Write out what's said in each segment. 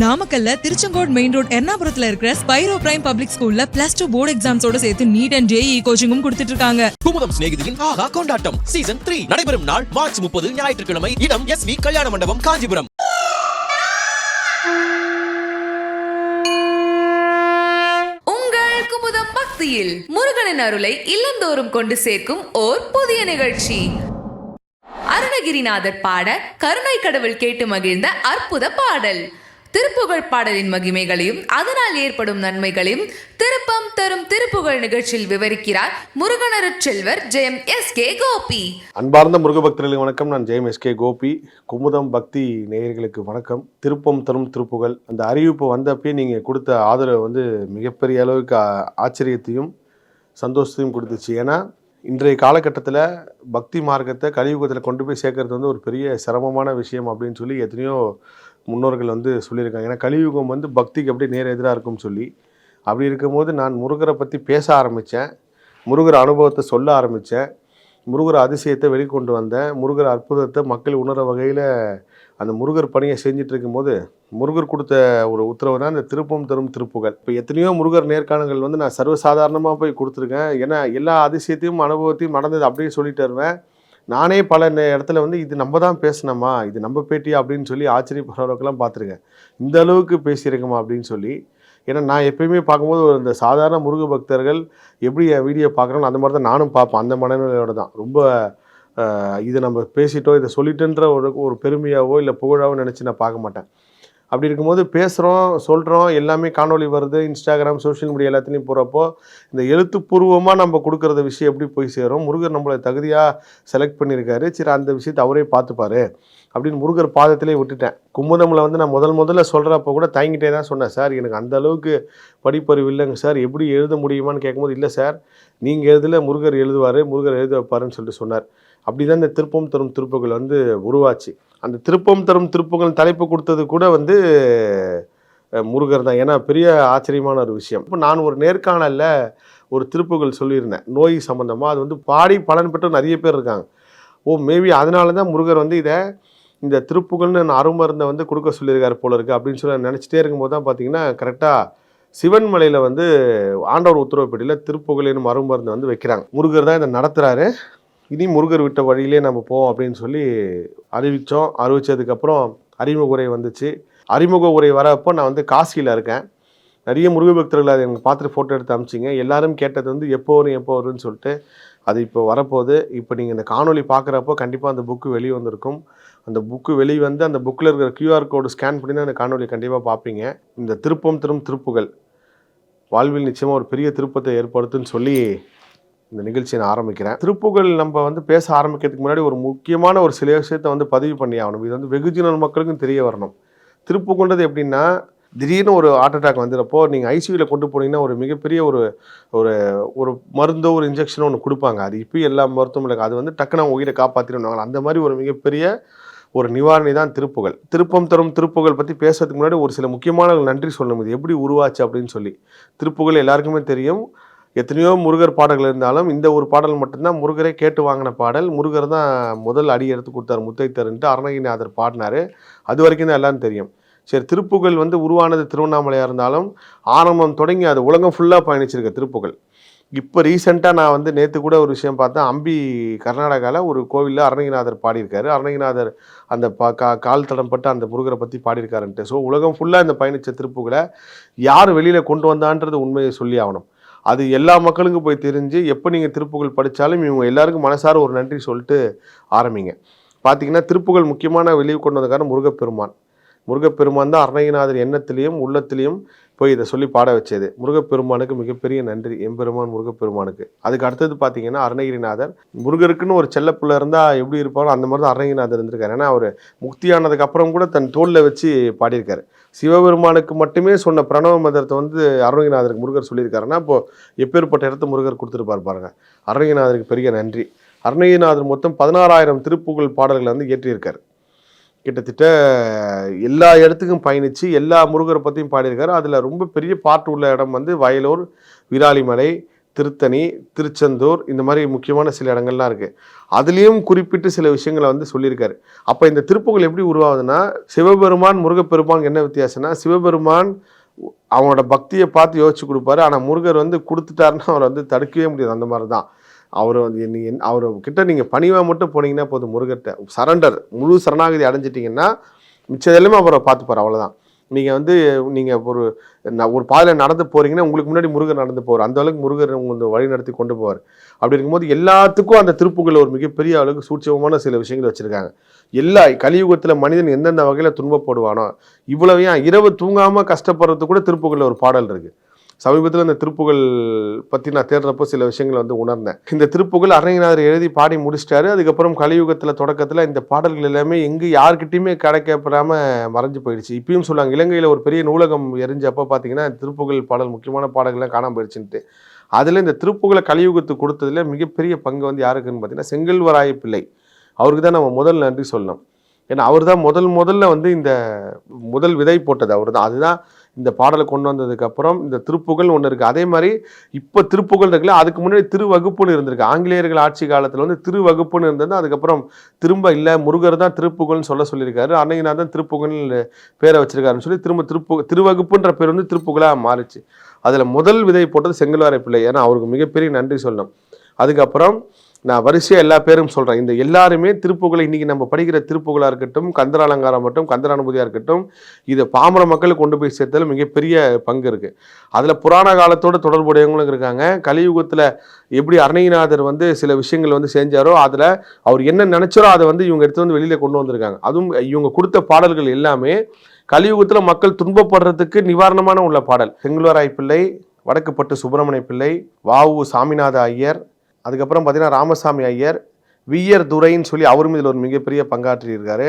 நாமக்கல்ல Tiruchengode main road எர்ணாபுரத்துல இருக்கிற ஸ்பைரோ பிரைம் பப்ளிக் ஸ்கூல்ல பிளஸ் டூ போர்டு எக்ஸாம்ஸோட சேர்த்து நீட் அண்ட் ஜேஇ கோச்சிங்கும் கொடுத்துட்டு இருக்காங்க. குமுதம் சிநேகிதியின் ஆஹா கொண்டாட்டம். சீசன் த்ரீ நடைபெறும் நாள் மார்ச் முப்பது ஞாயிற்றுக்கிழமை. இடம் எஸ் வி கல்யாண மண்டபம் காஞ்சிபுரம். உங்கள் குமுதம் பக்தியில் முருகனின் அருளை இல்லந்தோறும் கொண்டு சேர்க்கும் ஓர் புதிய நிகழ்ச்சி. அருணகிரிநாதர் பாட கருணை கடவுள் கேட்டு மகிழ்ந்த அற்புத பாடல். திருப்புகழ் பாடலின் மகிமைகளையும் அதனால் ஏற்படும் நன்மைகளையும் திருப்பம் தரும் திருப்புகழ் நிகழ்ச்சியில் விவரிக்கிறார் முருகனரு செல்வர் ஜெயம் எஸ் கே கோபி. அன்பார்ந்த முருக பக்தர்களுக்கு வணக்கம். நான் ஜெயம் எஸ்கே கோபி. குமுதம் பக்தி நேயர்களுக்கு வணக்கம். திருப்பம் தரும் திருப்புகள் அந்த அறிவிப்பு வந்தப்பே நீங்கள் கொடுத்த ஆதரவு வந்து மிகப்பெரிய அளவுக்கு ஆச்சரியத்தையும் சந்தோஷத்தையும் கொடுத்துச்சு. ஏன்னா இன்றைய காலகட்டத்தில் பக்தி மார்க்கத்தை கலியுகத்தில் கொண்டு போய் சேர்க்கறது வந்து ஒரு பெரிய சிரமமான விஷயம் அப்படின்னு சொல்லி எத்தனையோ முன்னோர்கள் வந்து சொல்லியிருக்காங்க. ஏன்னா கலியுகம் வந்து பக்திக்கு அப்படி நேர் எதிராக இருக்கும்னு சொல்லி. அப்படி இருக்கும்போது நான் முருகரை பற்றி பேச ஆரம்பித்தேன் முருகர் அனுபவத்தை சொல்ல ஆரம்பித்தேன் முருகர் அதிசயத்தை வெளிக்கொண்டு வந்தேன். முருகர் அற்புதத்தை மக்கள் உணர வகையில் அந்த முருகர் பணியை செஞ்சிட்டு இருக்கும்போது முருகர் கொடுத்த ஒரு உத்தரவு தான் இந்த திருப்பம் தரும் திருப்புகள். இப்போ எத்தனையோ முருகர் நேர்காணல்கள் வந்து நான் சர்வசாதாரணமாக போய் கொடுத்துருக்கேன். ஏன்னா எல்லா அதிசயத்தையும் அனுபவத்தையும் நடந்தது அப்படியே சொல்லிட்டு வருவேன். நானே பல இடத்துல வந்து இது நம்ம தான் பேசினோமா இது நம்ம பேட்டியா அப்படின்னு சொல்லி ஆச்சரியப்படுறவர்கள்லாம் பார்த்துருக்கேன். இந்த அளவுக்கு பேசியிருக்கோமா அப்படின்னு சொல்லி. ஏன்னா நான் எப்பயுமே பார்க்கும்போது ஒரு இந்த சாதாரண முருக பக்தர்கள் எப்படி என் வீடியோ பார்க்குறோன்னு அந்த மாதிரி தான் நானும் பார்ப்பேன். அந்த மனநிலையோட தான். ரொம்ப இதை நம்ம பேசிட்டோம் இதை சொல்லிட்டேன்ற ஒரு ஒரு பெருமையாவோ இல்லை புகழாவோ நினச்சி நான் பார்க்க மாட்டேன். அப்படி இருக்கும்போது பேசுகிறோம் சொல்கிறோம் எல்லாமே காணொளி வருது இன்ஸ்டாகிராம் சோஷியல் மீடியா எல்லாத்துலேயும் போகிறப்போ இந்த எழுத்துப்பூர்வமாக நம்ம கொடுக்குறத விஷயம் எப்படி போய் சேரும்? முருகர் நம்மளை தகுதியாக செலக்ட் பண்ணியிருக்காரு. சரி அந்த விஷயத்தை அவரே பார்த்துப்பாரு. அப்படின்னு முருகர் பாதத்திலே விட்டுட்டேன். கும்பதமில் வந்து நான் முதல் முதல்ல சொல்கிறப்ப கூட தயங்கிட்டே தான் சொன்னேன். சார் எனக்கு அந்த அளவுக்கு படிப்பறிவு இல்லைங்க சார். எப்படி எழுத முடியுமான்னு கேட்கும்போது இல்லை சார் நீங்கள் எழுதல முருகர் எழுதுவார் முருகர் எழுத வைப்பாருன்னு சொல்லிட்டு சொன்னார். அப்படி தான் இந்த திருப்பம் தரும் திருப்புகள் வந்து உருவாச்சு. அந்த திருப்பம் தரும் திருப்பங்கள் தலைப்பு கொடுத்தது கூட வந்து முருகர் தான். ஏன்னா பெரிய ஆச்சரியமான ஒரு விஷயம். இப்போ நான் ஒரு நேர்காணலில் ஒரு திருப்புகள் சொல்லியிருந்தேன். நோய் சம்மந்தமாக அது வந்து பாடி பலன் பெற்று நிறைய பேர் இருக்காங்க. ஓ மேபி அதனால தான் முருகர் வந்து இதை இந்த திருப்புகள்னு நான் அருமருந்தை வந்து கொடுக்க சொல்லியிருக்காரு போல இருக்குது அப்படின்னு சொல்லி நினச்சிட்டே இருக்கும்போது தான் பார்த்தீங்கன்னா கரெக்டாக சிவன்மலையில் வந்து ஆண்டவர் உத்தரவுப்படியில் திருப்புகழ் எனும் அருமருந்தை வந்து வைக்கிறாங்க. முருகர் தான் இதை நடத்துகிறாரு இனி முருகர் விட்ட வழியிலே நம்ம போவோம் அப்படின்னு சொல்லி அறிவித்தோம் அறிவித்ததுக்கப்புறம் அறிமுக உரை வந்துச்சு. அறிமுக உரை வரப்போ நான் வந்து காசியில் இருக்கேன். நிறைய முருக பக்தர்கள் அதை எனக்கு பார்த்துட்டு ஃபோட்டோ எடுத்து அமிச்சிங்க. எல்லாரும் கேட்டது வந்து எப்போ வரும் எப்போ வரும்னு சொல்லிட்டு அது இப்போ வரப்போகுது. இப்போ நீங்கள் இந்த காணொலி பார்க்குறப்போ கண்டிப்பாக அந்த புக்கு வெளியே வந்திருக்கும். அந்த புக்கு வெளியே வந்து அந்த புக்கில் இருக்கிற கியூஆர் கோடு ஸ்கேன் பண்ணி தான் அந்த காணொலி கண்டிப்பாக பார்ப்பீங்க. இந்த திருப்பம் திரும் திருப்புகள் வாழ்வில் நிச்சயமாக ஒரு பெரிய திருப்பத்தை ஏற்படுத்துன்னு சொல்லி இந்த நிகழ்ச்சியை நான் ஆரம்பிக்கிறேன். திருப்புகழ் நம்ம வந்து பேச ஆரம்பிக்கிறதுக்கு முன்னாடி ஒரு முக்கியமான ஒரு சில விஷயத்தை வந்து பதிவு பண்ணி ஆகணும். இது வந்து வெகுஜன மக்களுக்கும் தெரிய வரணும். திருப்புகொண்டது எப்படின்னா திடீர்னு ஒரு ஹார்ட் அட்டாக் வந்துடுறப்போ நீங்கள் ஐசியூவில் கொண்டு போனீங்கன்னா ஒரு மிகப்பெரிய ஒரு ஒரு ஒரு மருந்தோ ஒரு இன்ஜெக்ஷனோ ஒன்று கொடுப்பாங்க. அது இப்போ எல்லா மருத்துவமனைக்கு அது வந்து டக்குனு அவங்க உயிரை காப்பாற்றிடுவாங்க அந்த மாதிரி ஒரு மிகப்பெரிய ஒரு நிவாரணி தான் திருப்புகள். திருப்பம் தரும் திருப்புகள் பற்றி பேசுறதுக்கு முன்னாடி ஒரு சில முக்கியமான நன்றி சொல்லணும். இது எப்படி உருவாச்சு அப்படின்னு சொல்லி. திருப்புகள் எல்லாருக்குமே தெரியும். எத்தனையோ முருகர் பாடல்கள் இருந்தாலும் இந்த ஒரு பாடல் மட்டும்தான் முருகரே கேட்டு வாங்கின பாடல். முருகர் தான் முதல் அடி எடுத்து கொடுத்தாரு முத்தைத்தருன்ட்டு அருணகிரிநாதர் பாடினாரு. அது வரைக்கும் தான் எல்லாரும் தெரியும். சரி திருப்புகள் வந்து உருவானது திருவண்ணாமலையாக இருந்தாலும் ஆரம்பம் தொடங்கி அது உலகம் ஃபுல்லாக பயணிச்சிருக்க திருப்புகள் இப்போ ரீசெண்டாக நான் வந்து நேற்று கூட ஒரு விஷயம் பார்த்தேன். அம்பி கர்நாடகாவில் ஒரு கோவிலில் அருணகிநாதர் பாடியிருக்காரு. அருணகிநாதர் அந்த பா கா கால் தடம் பட்டு அந்த முருகரை பற்றி பாடியிருக்காருன்ட்டு. ஸோ உலகம் ஃபுல்லாக இந்த பயணித்த திருப்புகளை யார் வெளியில் கொண்டு வந்தான்றது உண்மையை சொல்லி ஆகணும். அது எல்லா மக்களுக்கும் போய் தெரிஞ்சு எப்போ நீங்கள் திருப்புகள் படித்தாலும் இவங்க எல்லாருக்கும் மனசார ஒரு நன்றி சொல்லிட்டு ஆரம்பிங்க. பார்த்தீங்கன்னா திருப்புகள் முக்கியமான வெளியே கொண்டு வந்ததுக்கான முருகப்பெருமான். முருகப்பெருமான் தான் அருணகிரிநாதர் எண்ணத்திலையும் உள்ளத்திலையும் போய் இதை சொல்லி பாட வச்சது. முருகப்பெருமானுக்கு மிகப்பெரிய நன்றி எம்பெருமான் முருகப்பெருமானுக்கு. அதுக்கு அடுத்தது பார்த்தீங்கன்னா அருணகிரிநாதர். முருகருக்குன்னு ஒரு செல்லப்புள்ள இருந்தால் எப்படி இருப்பாரோ அந்த மாதிரி தான் அருணகிரிநாதர் இருந்திருக்காரு. ஏன்னா அவர் முக்தியானதுக்கு அப்புறம் கூட தன் தோளில் வச்சு பாடியிருக்காரு. சிவபெருமானுக்கு மட்டுமே சொன்ன பிரணவ மந்திரத்தை வந்து அருணகிரிநாதருக்கு முருகர் சொல்லியிருக்காருன்னா இப்போ எப்பேற்பட்ட இடத்த முருகர் கொடுத்துருப்பார் பாருங்க. அருணகிரிநாதருக்கு பெரிய நன்றி. அருணகிரிநாதர் மொத்தம் பதினாறாயிரம் திருப்புகழ் பாடல்களை வந்து இயற்றியிருக்கார். கிட்டத்தட்ட எல்லா இடத்துக்கும் பயணித்து எல்லா முருகரை பற்றியும் பாடியிருக்காரு. அதில் ரொம்ப பெரிய பாட்டு உள்ள இடம் வந்து வயலூர் விராலிமலை திருத்தணி திருச்செந்தூர் இந்த மாதிரி முக்கியமான சில இடங்கள்லாம் இருக்குது அதுலேயும் குறிப்பிட்டு சில விஷயங்களை வந்து சொல்லியிருக்காரு. அப்போ இந்த திருப்புகள் எப்படி உருவாகுதுன்னா சிவபெருமான் முருகப்பெருமான் என்ன வித்தியாசம்னா சிவபெருமான் அவனோட பக்தியை பார்த்து யோசிச்சு கொடுப்பாரு. ஆனால் முருகர் வந்து கொடுத்துட்டாருன்னா அவரை வந்து தடுக்கவே முடியாது. அந்த மாதிரி தான் அவர் வந்து என் அவர் கிட்ட நீங்கள் பணிவாக மட்டும் போனீங்கன்னா போதும் முருகர்கிட்ட. சரண்டர் முழு சரணாகதி அடைஞ்சிட்டிங்கன்னா மிச்சம் எல்லாமே அவரை பார்த்துப்பார். அவ்வளோதான் நீங்கள் வந்து நீங்கள் ஒரு ஒரு பாதையில் நடந்து போகிறீங்கன்னா உங்களுக்கு முன்னாடி முருகர் நடந்து போவார். அந்த அளவுக்கு முருகர் உங்களை வழி நடத்தி கொண்டு போவார். அப்படி இருக்கும்போது எல்லாத்துக்கும் அந்த திருப்புகள் ஒரு மிகப்பெரிய அளவுக்கு சூட்சமமான சில விஷயங்கள் வச்சுருக்காங்க. எல்லா கலியுகத்தில் மனிதன் எந்தெந்த வகையில் துன்பப்படுவானோ இவ்வளவு ஏன் இரவு தூங்காமல் கஷ்டப்படுறது கூட திருப்புகளில் ஒரு பாடல் இருக்குது சமீபத்தில் இந்த திருப்புகள் பற்றி நான் தேடுறப்போ சில விஷயங்களை வந்து உணர்ந்தேன். இந்த திருப்புகள் அரங்கநாதர் எழுதி பாடி முடிச்சிட்டாரு. அதுக்கப்புறம் கலியுகத்தில் தொடக்கத்தில் இந்த பாடல்கள் எல்லாமே எங்கே யாருக்கிட்டையுமே கிடைக்கப்படாமல் மறைஞ்சு போயிடுச்சு. இப்பயும் சொல்லுவாங்க இலங்கையில் ஒரு பெரிய நூலகம் எரிஞ்சப்போ பார்த்தீங்கன்னா திருப்புகள் பாடல் முக்கியமான பாடல்கள்லாம் காணாமல் போயிடுச்சுன்ட்டு. அதில் இந்த திருப்புகளை கலியுகத்துக்கு கொடுத்ததுல மிகப்பெரிய பங்கு வந்து யாருக்குன்னு பார்த்தீங்கன்னா செங்கல்வராய பிள்ளை. அவருக்கு தான் நம்ம முதல் நன்றி சொல்லணும். ஏன்னா அவர் தான் முதல் முதல்ல வந்து இந்த முதல் விதை போட்டது அவர் தான் அதுதான் இந்த பாடலை கொண்டு வந்ததுக்கப்புறம் இந்த திருப்புகழ் ஒன்று இருக்குது அதே மாதிரி இப்போ திருப்புகழ் இருக்குல்ல அதுக்கு முன்னாடி திருவகுப்புன்னு இருந்திருக்கு. ஆங்கிலேயர்கள் ஆட்சி காலத்தில் வந்து திருவகுப்புன்னு இருந்தது. அதுக்கப்புறம் திரும்ப இல்லை முருகர் தான் திருப்புகழ்னு சொல்ல சொல்லியிருக்காரு. அன்னைக்கு தான் திருப்புகழ் பேரை வச்சிருக்காருன்னு சொல்லி திரும்ப திருப்பு திருவகுப்புன்ற பேர் வந்து திருப்புகழாக மாறிச்சு. அதில் முதல் விதை போட்டது செங்கல்வாரை பிள்ளை. ஏன்னா அவருக்கு மிகப்பெரிய நன்றி சொல்லணும். அதுக்கப்புறம் நான் வரிசையாக எல்லா பேரும் சொல்கிறேன் இந்த எல்லாருமே திருப்புகளை இன்றைக்கி நம்ம படிக்கிற திருப்புகளாக இருக்கட்டும் கந்தர அலங்காரம் மட்டும் கந்தர அனுமதியாக இருக்கட்டும் இதை பாமர மக்களை கொண்டு போய் சேர்த்ததில் மிகப்பெரிய பங்கு இருக்குது அதில் புராண காலத்தோட தொடர்புடையவங்களும் இருக்காங்க. கலியுகத்தில் எப்படி அருணகிநாதர் வந்து சில விஷயங்கள் வந்து செஞ்சாரோ அதில் அவர் என்ன நினச்சாரோ அதை வந்து இவங்க எடுத்து வந்து வெளியில் கொண்டு வந்திருக்காங்க. அதுவும் இவங்க கொடுத்த பாடல்கள் எல்லாமே கலியுகத்தில் மக்கள் துன்பப்படுறதுக்கு நிவாரணமான உள்ள பாடல். செங்குலராய் பிள்ளை வடக்குப்பட்டு சுப்பிரமணிய பிள்ளை வாவு சாமிநாத ஐயர் அதுக்கப்புறம் பார்த்தீங்கன்னா ராமசாமி ஐயர் வியர் துரைன்னு சொல்லி அவரும் இதில் ஒரு மிகப்பெரிய பங்காற்றியிருக்காரு.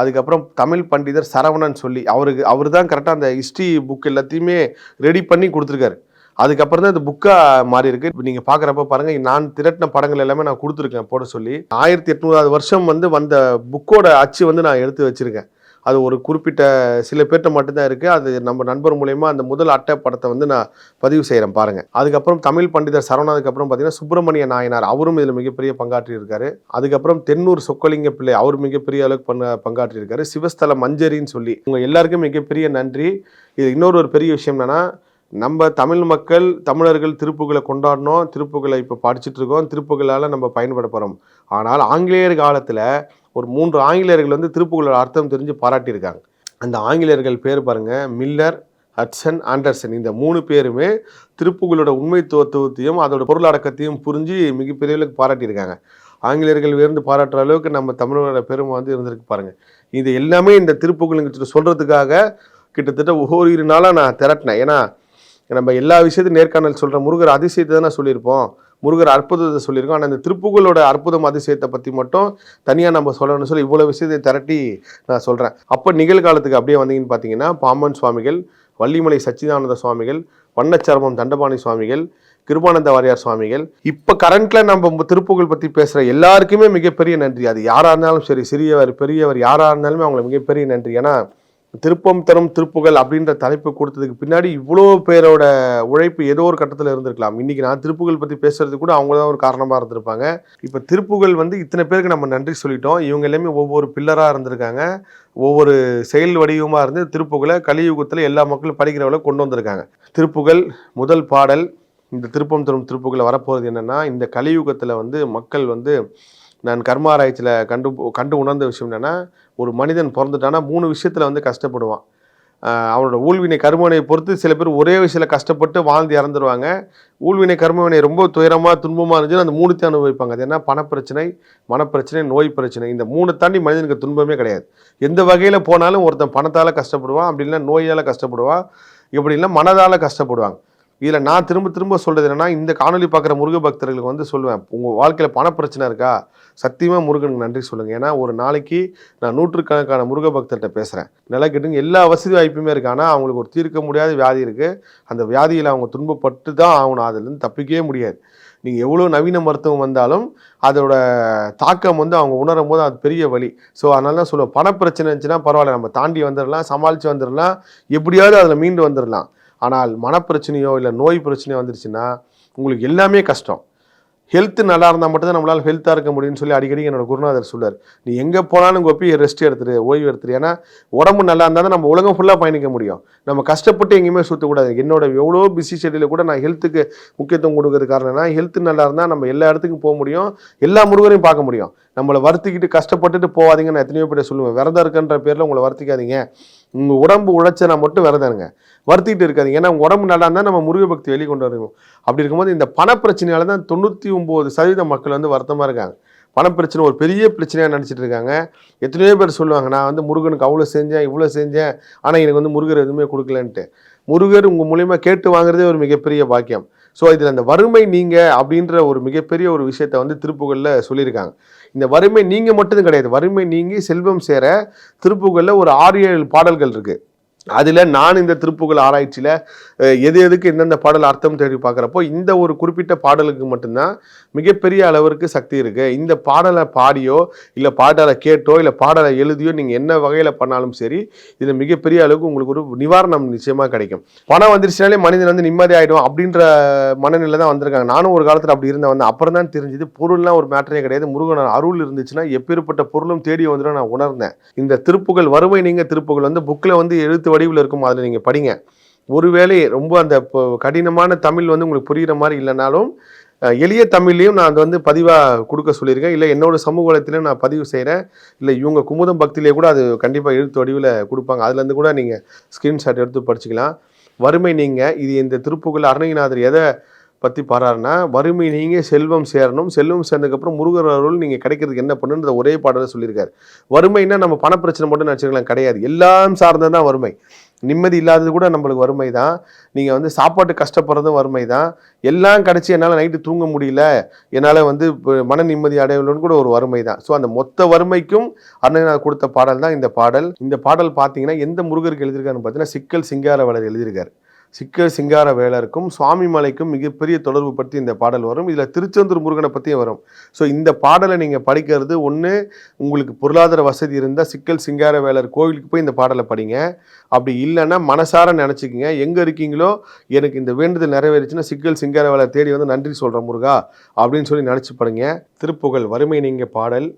அதுக்கப்புறம் தமிழ் பண்டிதர் சரவணன் சொல்லி அவருக்கு அவர் தான் கரெக்டாக அந்த ஹிஸ்ட்ரி புக் எல்லாத்தையுமே ரெடி பண்ணி கொடுத்துருக்காரு. அதுக்கப்புறம் தான் இந்த புக்காக மாறி இருக்கு இப்போ நீங்கள் பார்க்குறப்ப பாருங்கள் நான் திரட்டின படங்கள் எல்லாமே நான் கொடுத்துருக்கேன் போட சொல்லி. ஆயிரத்தி எட்நூறாவது வருஷம் வந்து வந்த புக்கோட அச்சு வந்து நான் எடுத்து வச்சுருக்கேன். அது ஒரு குறிப்பிட்ட சில பேர்கிட்ட மட்டும்தான் இருக்குது அது நம்ம நண்பர் மூலயமா அந்த முதல் அட்டை படத்தை வந்து நான் பதிவு செய்கிறேன் பாருங்கள் அதுக்கப்புறம் தமிழ் பண்டிதர் சரவணாதுக்கு அப்புறம் பார்த்தீங்கன்னா சுப்பிரமணிய நாயனார் அவரும் இதில் மிகப்பெரிய பங்காற்றியிருக்காரு. அதுக்கப்புறம் தென்னூர் சொக்கலிங்க பிள்ளை அவர் மிகப்பெரிய அளவுக்கு பண்ண பங்காற்றியிருக்காரு. சிவஸ்தலம் சிவஸ்தல மஞ்சரின்னு சொல்லி உங்கள் எல்லாருக்கும் மிகப்பெரிய நன்றி. இது இன்னொரு ஒரு பெரிய விஷயம் என்னென்னா நம்ம தமிழ் மக்கள் தமிழர்கள் திருப்புகளை கொண்டாடினோம் திருப்புகளை இப்போ படிச்சுட்டு இருக்கோம். திருப்புகளால் நம்ம பயன்பட போகிறோம் ஆனால் ஆங்கிலேயர் காலத்தில் ஒரு மூன்று ஆங்கிலேயர்கள் வந்து திருப்புகளோட அர்த்தம் தெரிஞ்சு பாராட்டியிருக்காங்க. அந்த ஆங்கிலேயர்கள் பேர் பாருங்கள் மில்லர் ஹட்சன் ஆண்டர்சன். இந்த மூணு பேருமே திருப்புகளோட உண்மைத்துவத்துவத்தையும் அதோட பொருளடக்கத்தையும் புரிஞ்சு மிகப்பெரிய அளவுக்கு பாராட்டியிருக்காங்க. ஆங்கிலேயர்கள் உயர்ந்து பாராட்டுற அளவுக்கு நம்ம தமிழரோட பெருமை வந்து இருந்திருக்கு பாருங்கள் இது எல்லாமே இந்த திருப்புகளுங்கிட்ட சொல்கிறதுக்காக கிட்டத்தட்ட ஒவ்வொரு இரு நாளாக நான் திரட்டினேன். ஏன்னா நம்ம எல்லா விஷயத்தையும் நேர்காணல் சொல்கிற முருகர் அதிசயத்தை தானே சொல்லியிருப்போம். முருகர் அற்புதத்தை சொல்லியிருக்கோம் ஆனால் இந்த திருப்புகளோட அற்புதம் அதிசயத்தை பற்றி மட்டும் தனியாக நம்ம சொல்லணும்னு சொல்லி இவ்வளோ விஷயத்தை திரட்டி நான் சொல்கிறேன் அப்போ நிகழ்காலத்துக்கு அப்படியே வந்தீங்கன்னு பார்த்தீங்கன்னா பாம்பன் சுவாமிகள் வள்ளிமலை சச்சிதானந்த சுவாமிகள் வண்ணச்சரமம் தண்டபாணி சுவாமிகள் கிருபானந்த வாரியார் சுவாமிகள். இப்போ கரண்ட்ல நம்ம திருப்புகழ் பற்றி பேசுகிற எல்லாருக்குமே மிகப்பெரிய நன்றி. அது யாராக இருந்தாலும் சரி சிறியவர் பெரியவர் யாராக இருந்தாலுமே அவங்களுக்கு மிகப்பெரிய நன்றி. ஏன்னா திருப்பம் தரும் திருப்புகள் அப்படின்ற தலைப்பு கொடுத்ததுக்கு பின்னாடி இவ்வளோ பேரோட உழைப்பு ஏதோ ஒரு கட்டத்தில் இருந்திருக்கலாம். இன்றைக்கி நான் திருப்புகள் பற்றி பேசுறது கூட அவங்க தான் ஒரு காரணமாக இருந்திருப்பாங்க. இப்போ திருப்புகள் வந்து இத்தனை பேருக்கு நம்ம நன்றி சொல்லிட்டோம். இவங்க எல்லாமே ஒவ்வொரு பில்லராக இருந்திருக்காங்க. ஒவ்வொரு செயல் வடிவமாக இருந்து திருப்புகளை கலியுகத்தில் எல்லா மக்களும் படிக்கிறவளை கொண்டு வந்திருக்காங்க. திருப்புகள் முதல் பாடல் இந்த திருப்பம் தரும் திருப்புகளை வரப்போகிறது என்னென்னா இந்த கலியுகத்தில் வந்து மக்கள் வந்து நான் கர்மாராய்ச்சியில் கண்டு கண்டு உணர்ந்த விஷயம் என்னென்னா ஒரு மனிதன் பிறந்துட்டானா மூணு விஷயத்தில் வந்து கஷ்டப்படுவான். அவனோட ஊழ்வினை கர்மவினை பொறுத்து சில பேர் ஒரே விஷயத்தில் கஷ்டப்பட்டு வாழ்ந்து இறந்துருவாங்க. ஊழ்வினை கர்மவினை ரொம்ப துயரமாக துன்பமாக இருந்துச்சுன்னா அந்த மூணுத்தையும் அனுபவிப்பாங்க. அது என்ன? பணப்பிரச்சனை மனப்பிரச்சனை நோய் பிரச்சனை. இந்த மூணு தாண்டி மனிதனுக்கு துன்பமே கிடையாது. எந்த வகையில் போனாலும் ஒருத்தன் பணத்தால் கஷ்டப்படுவான் அப்படி இல்லைன்னா நோயால் கஷ்டப்படுவான் இப்படி இல்லைன்னா மனதால் கஷ்டப்படுவாங்க. இதில் நான் திரும்ப திரும்ப சொல்கிறது என்னன்னா இந்த காணொலி பார்க்குற முருக பக்தர்களுக்கு வந்து சொல்லுவேன் உங்கள் வாழ்க்கையில் பணப்பிரச்சனை இருக்கா? சத்தியமாக முருகனுக்கு நன்றி சொல்லுங்கள் ஏன்னா ஒரு நாளைக்கு நான் நூற்றுக்கணக்கான முருக பக்தர்கிட்ட பேசுகிறேன் நிலக்கட்டுங்க எல்லா வசதி வாய்ப்புமே இருக்குது ஆனால் அவங்களுக்கு ஒரு தீர்க்க முடியாத வியாதி இருக்குது அந்த வியாதியில் அவங்க துன்பப்பட்டு தான் ஆகணும். அதுலேருந்து தப்பிக்கவே முடியாது. நீங்கள் எவ்வளோ நவீன மருத்துவம் வந்தாலும் அதோட தாக்கம் வந்து அவங்க உணரும் போது அது பெரிய வழி ஸோ அதனால தான் சொல்லுவோம் பணப்பிரச்சனை இருந்துச்சுன்னா பரவாயில்ல. நம்ம தாண்டி வந்துடலாம் சமாளித்து வந்துடலாம் எப்படியாவது அதில் மீண்டு வந்துடலாம் ஆனால் மனப்பிரச்சனையோ இல்லை நோய் பிரச்சனையோ வந்துருச்சுன்னா உங்களுக்கு எல்லாமே கஷ்டம். ஹெல்த் நல்லா இருந்தால் மட்டும்தான் நம்மளால் ஹெல்த்தாக இருக்க முடியும்னு சொல்லி அடிக்கடி என்னோட குருநாதர் சொல்லார் நீ எங்கே போனாலும் கோப்பி ரெஸ்ட் எடுத்துரு ஓய்வு எடுத்துரு. ஏன்னா உடம்பு நல்லா இருந்தால் தான் நம்ம உலகம் ஃபுல்லாக பயணிக்க முடியும். நம்ம கஷ்டப்பட்டு எங்கேயுமே சுற்றக்கூடாது என்னோட எவ்வளோ பிஸி ஷெடியில் கூட நான் ஹெல்த்துக்கு முக்கியத்துவம் கொடுக்கறது காரணம்னா ஹெல்த் நல்லா இருந்தால் நம்ம எல்லா இடத்துக்கும் போக முடியும். எல்லா முருகரையும் பார்க்க முடியும். நம்மளை வருத்திக்கிட்டு கஷ்டப்பட்டுட்டு போகாதீங்க. நான் எத்தனையோ பேர் சொல்லுவேன் விரதம் இருக்குன்ற பேரில் உங்களை வருத்திக்காதீங்க. உங்கள் உடம்பு உழைச்சனா மட்டும் விரதங்க வருத்திக்கிட்டு இருக்காதீங்க. ஏன்னா உங்கள் உடம்பு நல்லா இருந்தால் நம்ம முருக பக்தி வெளியே கொண்டு வருவோம். அப்படி இருக்கும்போது இந்த பணப்பிரச்சனையால் தான் தொண்ணூற்றி ஒம்பது சதவீத மக்கள் வந்து வருத்தமாக இருக்காங்க. பணப்பிரச்சனை ஒரு பெரிய பிரச்சனையாக நினச்சிட்டு இருக்காங்க. எத்தனையோ பேர் சொல்லுவாங்க நான் வந்து முருகனுக்கு அவ்வளோ செஞ்சேன் இவ்வளோ செஞ்சேன். ஆனால் எனக்கு வந்து முருகர் எதுவுமே கொடுக்கலன்ட்டு. முருகர் உங்கள் மூலியமாக கேட்டு வாங்குறதே ஒரு மிகப்பெரிய பாக்கியம். ஸோ இதில் அந்த வறுமை நீங்கள் அப்படின்ற ஒரு மிகப்பெரிய ஒரு விஷயத்தை வந்து திருப்புகளில் சொல்லியிருக்காங்க. இந்த வறுமை நீங்கள் மட்டும் கிடையாது. வறுமை நீங்கி செல்வம் சேர திருப்புகளில் ஒரு ஆறு ஏழு பாடல்கள் இருக்குது அதில் நான் இந்த திருப்புகள் ஆராய்ச்சியில் எது எதுக்கு எந்தெந்த பாடல் அர்த்தம் தேடி பார்க்குறப்போ இந்த ஒரு குறிப்பிட்ட பாடலுக்கு மட்டும்தான் மிகப்பெரிய அளவிற்கு சக்தி இருக்குது இந்த பாடலை பாடியோ இல்லை பாடலை கேட்டோ இல்லை பாடலை எழுதியோ நீங்கள் என்ன வகையில் பண்ணாலும் சரி இது மிகப்பெரிய அளவுக்கு உங்களுக்கு ஒரு நிவாரணம் நிச்சயமாக கிடைக்கும். பணம் வந்துருச்சுனாலே மனிதன் வந்து நிம்மதி ஆகிடும் அப்படின்ற மனநிலை தான் வந்திருக்காங்க. நானும் ஒரு காலத்தில் அப்படி இருந்தேன். வந்து அப்புறம் தான் தெரிஞ்சுது பொருள்லாம் ஒரு மேட்டரே கிடையாது. முருகன் அருள் இருந்துச்சுன்னா எப்பேற்பட்ட பொருளும் தேடி வந்துடும் நான் உணர்ந்தேன். இந்த திருப்புகள் வறுமை நீங்கள் திருப்புகள் வந்து புக்கில் வந்து எழுத்து வடிவில் இருக்கும் அதில் நீங்கள் படிங்க. ஒருவேளை ரொம்ப அந்த இப்போ கடினமான தமிழ் வந்து உங்களுக்கு புரிகிற மாதிரி இல்லைனாலும் எளிய தமிழ்லையும் நான் அதை வந்து பதிவாக கொடுக்க சொல்லியிருக்கேன். இல்லை என்னோடய சமூக வளத்திலையும் நான் பதிவு செய்கிறேன். இல்லை இவங்க குமுதம் பக்தியிலே கூட அது கண்டிப்பாக எழுத்து வடிவில் கொடுப்பாங்க. அதுலேருந்து கூட நீங்கள் ஸ்க்ரீன்ஷாட் எடுத்து படிச்சுக்கலாம். வறுமை நீங்கள் இது இந்த திருப்புகள் அருணகிநாதர் எதை பற்றி பாடுறாருன்னா வறுமை நீங்க செல்வம் சேரணும். செல்வம் சேர்ந்ததுக்கப்புறம் முருகர் அருள் நீங்கள் கிடைக்கிறதுக்கு என்ன பண்ணுன்ற ஒரே பாடலை சொல்லியிருக்காரு. வறுமைன்னா நம்ம பணப்பிரச்சனை மட்டும் நினச்சிக்கலாம் கிடையாது. எல்லாம் சார்ந்தது தான் வறுமை. நிம்மதி இல்லாதது கூட நம்மளுக்கு வறுமை தான். நீங்கள் வந்து சாப்பாட்டு கஷ்டப்படுறதும் வறுமை தான். எல்லாம் கிடச்சி என்னால் நைட்டு தூங்க முடியல. என்னால் வந்து இப்போ மன நிம்மதி அடையலன்னு கூட ஒரு வறுமை தான். ஸோ அந்த மொத்த வறுமைக்கும் அண்ணன் கொடுத்த பாடல் தான் இந்த பாடல். இந்த பாடல் பார்த்தீங்கன்னா எந்த முருகருக்கு எழுதியிருக்காருன்னு பார்த்தீங்கன்னா சிக்கல் சிங்கார வளர் எழுதியிருக்காரு. சிக்கல் சிங்கார வேலருக்கும் சுவாமி மலைக்கும் மிகப்பெரிய தொடர்பு பற்றி இந்த பாடல் வரும். இதில் திருச்செந்தூர் முருகனை பற்றியும் வரும். ஸோ இந்த பாடலை நீங்கள் படிக்கிறது ஒன்று உங்களுக்கு பொருளாதார வசதி இருந்தால் சிக்கல் சிங்கார வேலர் கோவிலுக்கு போய் இந்த பாடலை படிங்க. அப்படி இல்லைன்னா மனசார நினச்சிக்கங்க. எங்கே இருக்கீங்களோ எனக்கு இந்த வேண்டுதல் நிறைவேறிச்சுன்னா சிக்கல் சிங்கார வேலர் தேடி வந்து நன்றி சொல்கிறேன் முருகா அப்படின்னு சொல்லி நினச்சி படுங்க. திருப்புகழ் வறுமை நீங்கள் பாடல்.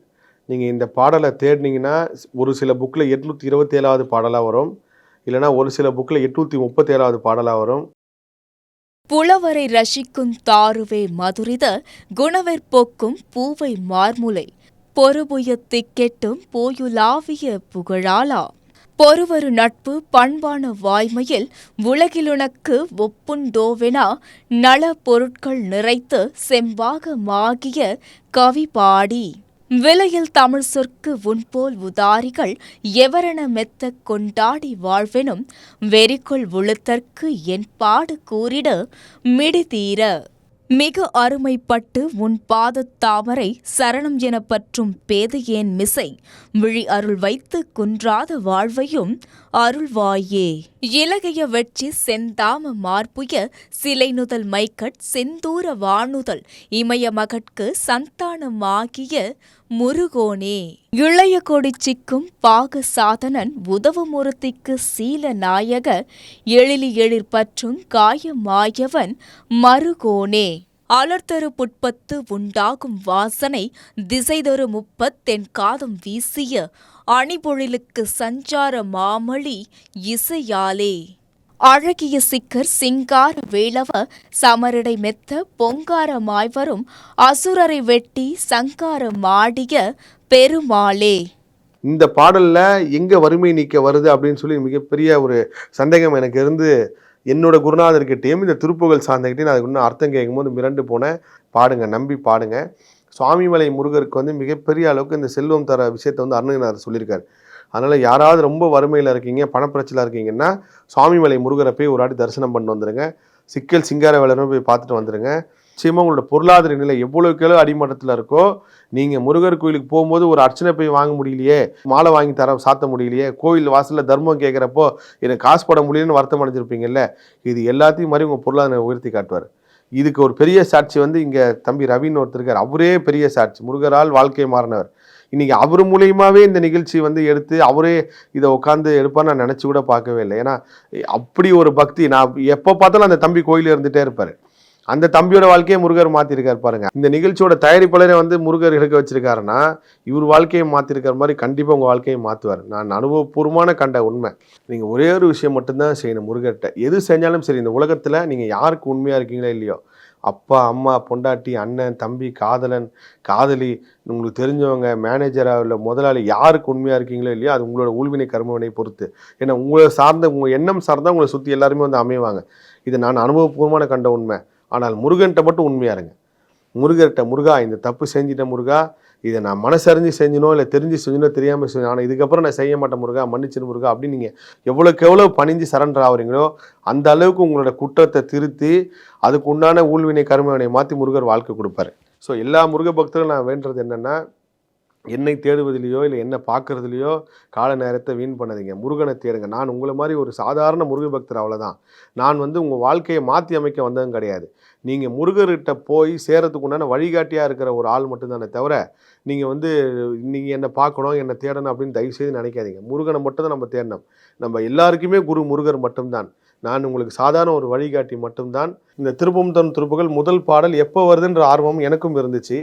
நீங்கள் இந்த பாடலை தேடினீங்கன்னா ஒரு சில புக்கில் எட்நூற்றி இருபத்தேழாவது பாடலாக வரும். இல்லைன்னா ஒரு சில புக்கில் எட்நூற்றி முப்பத்தேழாவது பாடலாக வரும். புலவரை ரசிக்கும் தாருவே மதுரித குணவெற்போக்கும் பூவை மார்முலை. பொறுபுய திக்கெட்டும் போயுலாவிய புகழாலா. பொறுவரு நட்பு பண்பான வாய்மையில் உலகிலுனக்கு ஒப்புண்டோவெனா நல பொருட்கள் நிறைத்து செம்பாக மாகிய கவி பாடி விலையில் தமிழ் சொற்கு உன்போல் உதாரிகள் எவரென மெத்த கொண்டாடி வாழ்வெனும் வெறிக்குள் உளுத்தற்கு என் பாடு கூறிட மிடிதீர மிக அருமைப்பட்டு உன் பாதத் தாமரை சரணம் என பற்றும் பேதையேன் மிசை விழி அருள் வைத்து குன்றாத வாழ்வையும் அருள்வாயே. இலகைய வெற்றி செந்தாம மார்புய சிலை நுதல் மைக்கட் செந்தூர வானுதல் இமய மகட்கு சந்தானமாகிய முருகோனே. இளைய கொடி சிக்கும் பாக சாதனன் உதவுமுறுத்திக்கு சீல நாயக எழிலி எழிற்பற்றும் காயமாயவன் மருகோனே. அலர்தரு புட்பத்து உண்டாகும் வாசனை திசைதொரு முப்பத்தென் காதம் வீசிய அணிபொழிலுக்கு சஞ்சார மாமளி இசையாலே. அழகிய சிக்கர் சிங்கார வேளவ சமரடை மெத்த பொங்காரமாய் வரும் அசுரரை வெட்டி சங்காரம் மாடிய பெருமாளே. இந்த பாடலில் எங்கே வறுமை நீக்க வருது அப்படின்னு சொல்லி மிகப்பெரிய ஒரு சந்தேகம் எனக்கு இருந்து என்னோட குருநாதர்கிட்டையும் இந்த திருப்புகழ் சார்ந்தகிட்டையும் நான் அதுக்கு இன்னும் அர்த்தம் கேட்கும்போது மிரண்டு போனேன். பாடுங்க நம்பி பாடுங்க. சுவாமிமலை முருகருக்கு வந்து மிகப்பெரிய அளவுக்கு இந்த செல்வம் தர விஷயத்தை வந்து அருணகிரிநாதர் சொல்லியிருக்காரு. அதனால் யாராவது ரொம்ப வறுமையில் இருக்கீங்க பணப்பிரச்சனை இருக்கீங்கன்னா சுவாமிமலை முருகரை போய் ஒரு வாட்டி தரிசனம் பண்ணி வந்துடுங்க சிக்கல் சிங்கார வேலரும் போய் பார்த்துட்டு வந்துடுங்க நிச்சயமாக உங்களோட பொருளாதார நிலை எவ்வளோக்கு எவ்வளோ அடிமட்டத்தில் இருக்கோ நீங்கள் முருகர் கோயிலுக்கு போகும்போது ஒரு அர்ச்சனை போய் வாங்க முடியலையே மாலை வாங்கி தர சாத்த முடியலையே கோயில் வாசலில் தர்மம் கேட்குறப்போ எனக்கு காசு போட முடியலன்னு வருத்தம் அடைஞ்சிருப்பீங்கல்ல இது எல்லாத்தையும் மாதிரி உங்கள் பொருளாதார உயர்த்தி காட்டுவார். இதுக்கு ஒரு பெரிய சாட்சி வந்து இங்கே தம்பி ரவின்னு ஒருத்தர் இருக்கார். அவரே பெரிய சாட்சி. முருகரால் வாழ்க்கை மாறினவர். இன்றைக்கி அவர் மூலியமாகவே இந்த நிகழ்ச்சி வந்து எடுத்து அவரே இதை உட்காந்து எடுப்பான்னு நான் நினச்சி கூட பார்க்கவே இல்லை. ஏன்னா அப்படி ஒரு பக்தி நான் எப்போ பார்த்தாலும் அந்த தம்பி கோயிலில் இருந்துகிட்டே இருப்பார். அந்த தம்பியோட வாழ்க்கையை முருகர் மாற்றிருக்காரு பாருங்க. இந்த நிகழ்ச்சியோட தயாரிப்பாளரே வந்து முருகர் எடுக்க வச்சிருக்காருன்னா இவர் வாழ்க்கையை மாற்றிருக்கிற மாதிரி கண்டிப்பாக உங்கள் வாழ்க்கையை மாற்றுவார் நான் அனுபவபூர்வமான கண்ட உண்மை. நீங்கள் ஒரே ஒரு விஷயம் மட்டும்தான் செய்யணும் முருகர்கிட்ட. எது செஞ்சாலும் சரி இந்த உலகத்தில் நீங்கள் யாருக்கு உண்மையாக இருக்கீங்களோ இல்லையோ அப்பா அம்மா பொண்டாட்டி அண்ணன் தம்பி காதலன் காதலி உங்களுக்கு தெரிஞ்சவங்க மேனேஜராக இல்லை முதலாளி யாருக்கு உண்மையாக இருக்கீங்களோ இல்லையோ அது உங்களோட ஊழ்வினை கர்மவினை பொறுத்து. ஏன்னா உங்களை சார்ந்த உங்கள் எண்ணம் சார்ந்தால் உங்களை சுற்றி எல்லாருமே வந்து அமைவாங்க. இது நான் அனுபவபூர்வமான கண்ட உண்மை. ஆனால் முருகன்கிட்ட மட்டும் உண்மையா இருங்க. முருகர்கிட்ட முருகா இந்த தப்பு செஞ்சிட்டேன் முருகா இதை நான் மனசறிஞ்சு செஞ்சினோ இல்லை தெரிஞ்சு செஞ்சினோ தெரியாமல் செஞ்சோம் ஆனால் இதுக்கப்புறம் நான் செய்ய மாட்டேன் முருகா மன்னிச்சிரு முருகா அப்படின்னு நீங்கள் எவ்வளோக்கு எவ்வளோ பணிஞ்சு சரண்டர் ஆகுறீங்களோ அந்த அளவுக்கு உங்களோட குற்றத்தை திருத்தி அதுக்கு உண்டான ஊழ்வினை கருமவினை மாற்றி முருகர் வாழ்க்கை கொடுப்பாரு. ஸோ எல்லா முருக பக்தர்களும் நான் வேண்டுறது என்னென்னா என்னை தேடுவதிலேயோ இல்லை என்ன பார்க்கறதுலையோ கால நேரத்தை வீண் பண்ணாதீங்க. முருகனை தேடுங்க. நான் உங்களை மாதிரி ஒரு சாதாரண முருக பக்தர் அவ்வளோதான் நான் வந்து உங்கள் வாழ்க்கையை மாற்றி அமைக்க வந்ததும் கிடையாது. நீங்கள் முருகர்கிட்ட போய் சேரத்துக்கு உண்டான வழிகாட்டியாக இருக்கிற ஒரு ஆள் மட்டும்தானே தவிர நீங்கள் வந்து நீங்கள் என்னை பார்க்கணும் என்னை தேடணும் அப்படின்னு தயவுசெய்து நினைக்காதீங்க. முருகனை மட்டும் தான் நம்ம தேடணும். நம்ம எல்லாருக்குமே குரு முருகர் மட்டும்தான். நான் உங்களுக்கு சாதாரண ஒரு வழிகாட்டி மட்டும்தான். இந்த திருப்பம் தன் திருப்புகள் முதல் பாடல் எப்போ வருதுன்ற ஆர்வம் எனக்கும் இருந்துச்சு.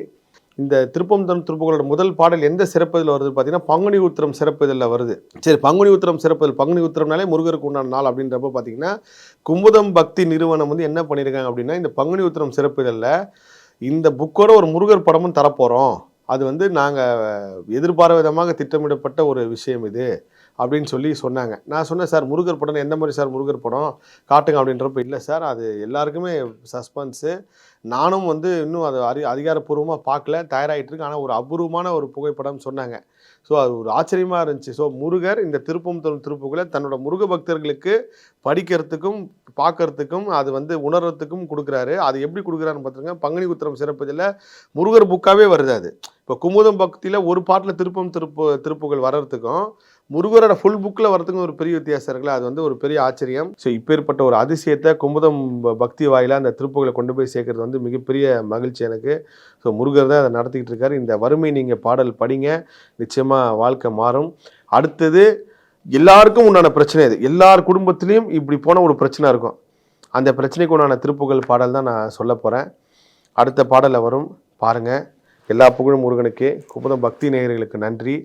இந்த திருப்பம் தரும் திருப்புகளோட முதல் பாடல் எந்த சிறப்பதில் வருது பார்த்தீங்கன்னா பங்குனி உத்திரம் சிறப்பதில் வருது. சரி பங்குனி உத்திரம் சிறப்பதில் பங்குனி உத்திரம்னாலே முருகருக்கு உண்டான நாள் அப்படின்றப்ப பார்த்தீங்கன்னா குமுதம் பக்தி நிறுவனம் வந்து என்ன பண்ணியிருக்காங்க அப்படின்னா இந்த பங்குனி உத்திரம் சிறப்பதில் இந்த புக்கோட ஒரு முருகர் படமும் தரப்போகிறோம் அது வந்து நாங்கள் எதிர்பாராத விதமாக திட்டமிடப்பட்ட ஒரு விஷயம் இது. அப்படின்னு சொல்லி சொன்னாங்க. நான் சொன்னேன் சார் முருகர் படம் எந்த மாதிரி சார் முருகர் படம் காட்டுங்க? அப்படின்றப்ப இல்லை சார் அது எல்லாருக்குமே சஸ்பென்ஸு நானும் வந்து இன்னும் அது அறி அதிகாரப்பூர்வமாக பார்க்கல. தயாராகிட்டு இருக்கு ஆனால் ஒரு அபூர்வமான ஒரு புகைப்படம் சொன்னாங்க. ஸோ அது ஒரு ஆச்சரியமாக இருந்துச்சு. ஸோ முருகர் இந்த திருப்பம் தரும் திருப்புகளை தன்னோட முருக பக்தர்களுக்கு படிக்கிறதுக்கும் பார்க்கறதுக்கும் அது வந்து உணர்றதுக்கும் கொடுக்குறாரு. அது எப்படி கொடுக்குறாருன்னு பார்த்துருங்க. பங்குனி உத்திரம் சிறப்பதில் முருகர் புக்காகவே வருது அது. இப்போ குமுதம் பக்தியில் ஒரு பாட்டில் திருப்பம் திருப்பு திருப்புகள் வர்றதுக்கும் முருகரோட ஃபுல் புக்கில் வரதுக்கும் ஒரு பெரிய வித்தியாசம் இருக்குல்ல? அது வந்து ஒரு பெரிய ஆச்சரியம். ஸோ இப்பேற்பட்ட ஒரு அதிசயத்தை குமுதம் பக்தி வாயிலாக அந்த திருப்புகளை கொண்டு போய் சேர்க்கறது வந்து மிகப்பெரிய மகிழ்ச்சி எனக்கு. ஸோ முருகர் தான் அதை நடத்திக்கிட்டு இருக்காரு. இந்த வறுமை நீங்கள் பாடல் படிங்க. நிச்சயமாக வாழ்க்கை மாறும். அடுத்தது எல்லாருக்கும் உண்டான பிரச்சனை இது. எல்லார் குடும்பத்துலேயும் இப்படி போன ஒரு பிரச்சனை இருக்கும். அந்த பிரச்சனைக்கு உண்டான திருப்புகழ் பாடல் தான் நான் சொல்ல போகிறேன் அடுத்த பாடலில் வரும். பாருங்கள் எல்லா புகழும் முருகனுக்கு. குமுதம் பக்தி நேயர்களுக்கு நன்றி.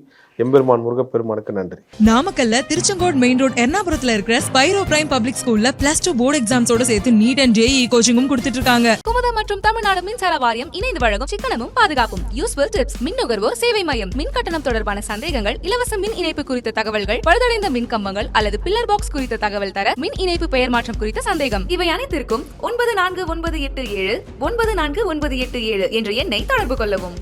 எம்பெருமான் முருகப்பெருமானுக்கு நன்றி. நாமக்கல்ல திருச்செங்கோடு மெயின் ரோட் எர்ணாபுரத்துல இருக்கிற ஸ்பைரோ பிரைம் பப்ளிக் ஸ்கூல்ல பிளஸ் டூ போர்டு எக்ஸாம்ஸோட சேர்த்து நீட் அண்ட் ஜேஇ கோச்சிங்கும் கொடுத்துட்டு இருக்காங்க குமுதம் மற்றும் தமிழ்நாடு மின்சார வாரியம் இணைந்து வழங்கும் சிக்கனமும் பாதுகாப்பும். யூஸ்ஃபுல் டிப்ஸ் மின் நுகர்வோர் சேவை மையம். மின் கட்டணம் தொடர்பான சந்தேகங்கள் இலவச மின் இணைப்பு குறித்த தகவல்கள் பழுதடைந்த மின் கம்பங்கள் அல்லது பில்லர் பாக்ஸ் குறித்த தகவல் தர மின் இணைப்பு பெயர் மாற்றம் குறித்த சந்தேகம். இவை அனைத்திற்கும் ஒன்பது நான்கு ஒன்பது எட்டு ஏழு ஒன்பது நான்கு ஒன்பது எட்டு ஏழு என்ற எண்ணை தொடர்பு கொள்ளவும்.